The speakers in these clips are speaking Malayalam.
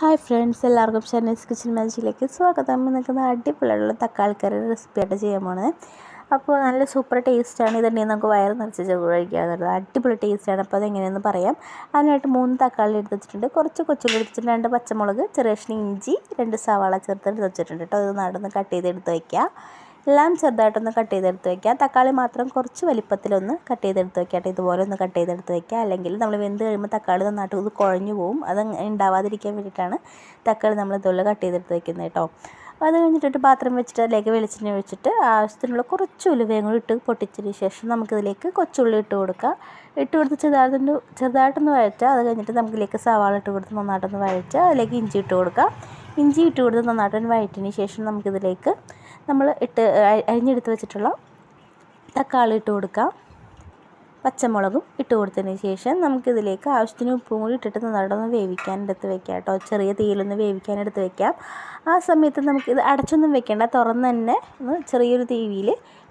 ഹായ് ഫ്രണ്ട്സ് എല്ലാവർക്കും ഷനീസ് കിച്ചൻ മാജിക്കിലേക്ക് സ്വാഗതം. നിൽക്കുന്ന അടിപൊളിയുള്ള തക്കാളിക്കറി റെസിപ്പിയായിട്ട് ചെയ്യാൻ പോണത് അപ്പോൾ നല്ല സൂപ്പർ ടേസ്റ്റാണ് ഇതുണ്ടെങ്കിൽ നമുക്ക് വയറ് നിറച്ച് ചോറ് കഴിക്കാവുന്നത് അടിപൊളി ടേസ്റ്റാണ്. അപ്പോൾ അതെങ്ങനെയെന്ന് പറയാം. അതിനായിട്ട് മൂന്ന് തക്കാളി എടുത്ത് വെച്ചിട്ടുണ്ട്. കുറച്ച് കൊച്ചുള്ളി എടുത്തിട്ടുണ്ട് രണ്ട് പച്ചമുളക് ചെറിയ ഇഞ്ചി രണ്ട് സവാള ചേർത്ത് എടുത്ത് വെച്ചിട്ടുണ്ട് കേട്ടോ. ഇത് നടന്ന് കട്ട് ചെയ്ത് എടുത്ത് വയ്ക്കുക എല്ലാം ചെറുതായിട്ടൊന്ന് കട്ട് ചെയ്തെടുത്ത് വയ്ക്കുക തക്കാളി മാത്രം കുറച്ച് വലിപ്പത്തിലൊന്ന് കട്ട് ചെയ്തെടുത്ത് വയ്ക്കട്ടെ ഇതുപോലെ ഒന്ന് കട്ട് ചെയ്തെടുത്ത് വയ്ക്കുക അല്ലെങ്കിൽ നമ്മൾ വെന്ത് കഴിയുമ്പോൾ തക്കാളി നന്നായിട്ട് ഇത് കുഴഞ്ഞു പോകും അത് ഉണ്ടാവാതിരിക്കാൻ വേണ്ടിയിട്ടാണ് തക്കാളി നമ്മൾ ഇതുപോലെ കട്ട് ചെയ്തെടുത്ത് വയ്ക്കുന്നത് കേട്ടോ. അത് കഴിഞ്ഞിട്ട് പാത്രം വെച്ചിട്ട് അതിലേക്ക് വെളിച്ചെണ്ണ ഒഴിച്ചിട്ട് ആവശ്യത്തിനുള്ള കുറച്ച് ഉലുവയും കൂടി ഇട്ട് പൊട്ടിച്ചതിന് ശേഷം നമുക്കിതിലേക്ക് കൊച്ചുള്ളി ഇട്ട് കൊടുക്കുക. ഇട്ട് കൊടുത്ത് ചെറുതായിട്ടൊന്ന് ചെറുതായിട്ടൊന്ന് വഴറ്റുക. അത് കഴിഞ്ഞിട്ട് നമുക്കിതിലേക്ക് സവാള ഇട്ട് കൊടുത്ത് നന്നായിട്ടൊന്ന് വഴറ്റുക. അതിലേക്ക് ഇഞ്ചി ഇട്ട് കൊടുക്കുക. ഇഞ്ചി ഇട്ട് കൊടുത്ത് നന്നായിട്ടൊന്ന് വഴറ്റിന് ശേഷം നമുക്കിതിലേക്ക് നമ്മൾ ഇട്ട് അരിഞ്ഞെടുത്ത് വെച്ചിട്ടുള്ള തക്കാളി ഇട്ട് കൊടുക്കാം പച്ചമുളകും ഇട്ട് കൊടുത്തതിന് ശേഷം നമുക്കിതിലേക്ക് ആവശ്യത്തിന് ഉപ്പും കൂടി ഇട്ടിട്ട് നന്നായിട്ടൊന്ന് വേവിക്കാൻ എടുത്ത് വെക്കാം കേട്ടോ. ചെറിയ തീയിലൊന്ന് വേവിക്കാൻ എടുത്ത് വെക്കാം. ആ സമയത്ത് നമുക്ക് ഇത് അടച്ചൊന്നും വെക്കേണ്ട തുറന്ന് തന്നെ ഒന്ന് ചെറിയൊരു തീയിൽ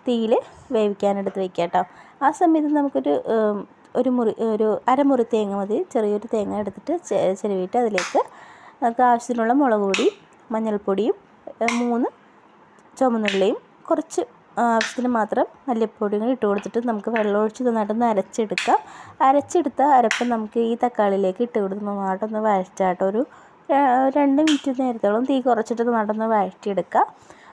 തീയിൽ വേവിക്കാൻ എടുത്ത് വെക്കാം കേട്ടോ. ആ സമയത്ത് നമുക്കൊരു ഒരു മുറി ഒരു അരമുറി തേങ്ങ മതി. ചെറിയൊരു തേങ്ങ എടുത്തിട്ട് ചെരുവിയിട്ട് അതിലേക്ക് നമുക്ക് ആവശ്യത്തിനുള്ള മുളക് പൊടിയും മഞ്ഞൾപ്പൊടിയും മൂന്ന് ചുമന്നുള്ളിയും കുറച്ച് ആവശ്യത്തിന് മാത്രം മല്ലിപ്പൊടിയും കൂടി ഇട്ട് കൊടുത്തിട്ട് നമുക്ക് വെള്ളമൊഴിച്ച് നന്നായിട്ടൊന്ന് അരച്ചെടുക്കാം. അരച്ചെടുത്ത അരപ്പ് നമുക്ക് ഈ തക്കാളിയിലേക്ക് ഇട്ട് കൊടുത്ത് നന്നായിട്ടൊന്ന് വഴറ്റാട്ടോ. ഒരു രണ്ട് മിനിറ്റ് നേരത്തോളം തീ കുറച്ചിട്ട് നന്നായിട്ടൊന്ന് വഴറ്റിയെടുക്കുക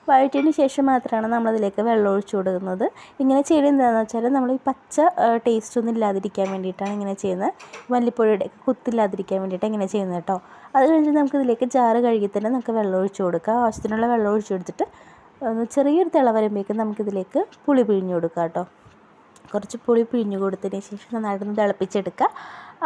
വഴറ്റിയതിന് ശേഷം മാത്രമാണ് നമ്മളതിലേക്ക് വെള്ളം ഒഴിച്ച് കൊടുക്കുന്നത്. ഇങ്ങനെ ചെയ്യുന്നത് എന്താണെന്ന് വെച്ചാൽ നമ്മൾ ഈ പച്ച ടേസ്റ്റ് ഒന്നും ഇല്ലാതിരിക്കാൻ വേണ്ടിയിട്ടാണ് ഇങ്ങനെ ചെയ്യുന്നത്. മല്ലിപ്പൊടിയുടെ കുത്തില്ലാതിരിക്കാൻ വേണ്ടിയിട്ട് ഇങ്ങനെ ചെയ്യുന്നത് കേട്ടോ. അത് കഴിഞ്ഞിട്ട് നമുക്കിതിലേക്ക് ജാറ് കഴുകി തന്നെ നമുക്ക് വെള്ളം ഒഴിച്ച് കൊടുക്കാം. ആവശ്യത്തിനുള്ള വെള്ളം ഒഴിച്ച് കൊടുത്തിട്ട് ഒന്ന് ചെറിയൊരു തിള വരുമ്പോഴേക്കും നമുക്കിതിലേക്ക് പുളി പിഴിഞ്ഞു കൊടുക്കാം കേട്ടോ. കുറച്ച് പുളി പിഴിഞ്ഞു കൊടുത്തതിന് ശേഷം നന്നായിട്ടൊന്ന് തിളപ്പിച്ചെടുക്കുക.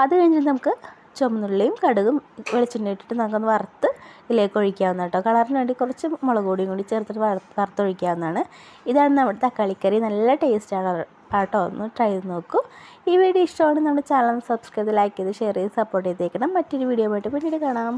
അത് കഴിഞ്ഞിട്ട് നമുക്ക് ചുമന്നുള്ളിയും കടുകും വെളിച്ചെണ്ണ ഇട്ടിട്ട് നമുക്കൊന്ന് വറുത്ത് ഇതിലേക്ക് ഒഴിക്കാവുന്ന കേട്ടോ. കളറിന് വേണ്ടി കുറച്ച് മുളക് പൊടിയും കൂടി ചേർത്തിട്ട് വറുത്തൊഴിക്കാവുന്നതാണ്. ഇതാണ് നമ്മുടെ തക്കാളിക്കറി. നല്ല ടേസ്റ്റാണ് കേട്ടോ ഒന്ന് ട്രൈ ചെയ്ത് നോക്കൂ. ഈ വീഡിയോ ഇഷ്ടമാണ് നമ്മുടെ ചാനൽ സബ്സ്ക്രൈബ് ലൈക്ക് ചെയ്ത് ഷെയർ ചെയ്ത് സപ്പോർട്ട് ചെയ്തേക്കണം. മറ്റൊരു വീഡിയോ ആയിട്ട് പിന്നീട് കാണാം.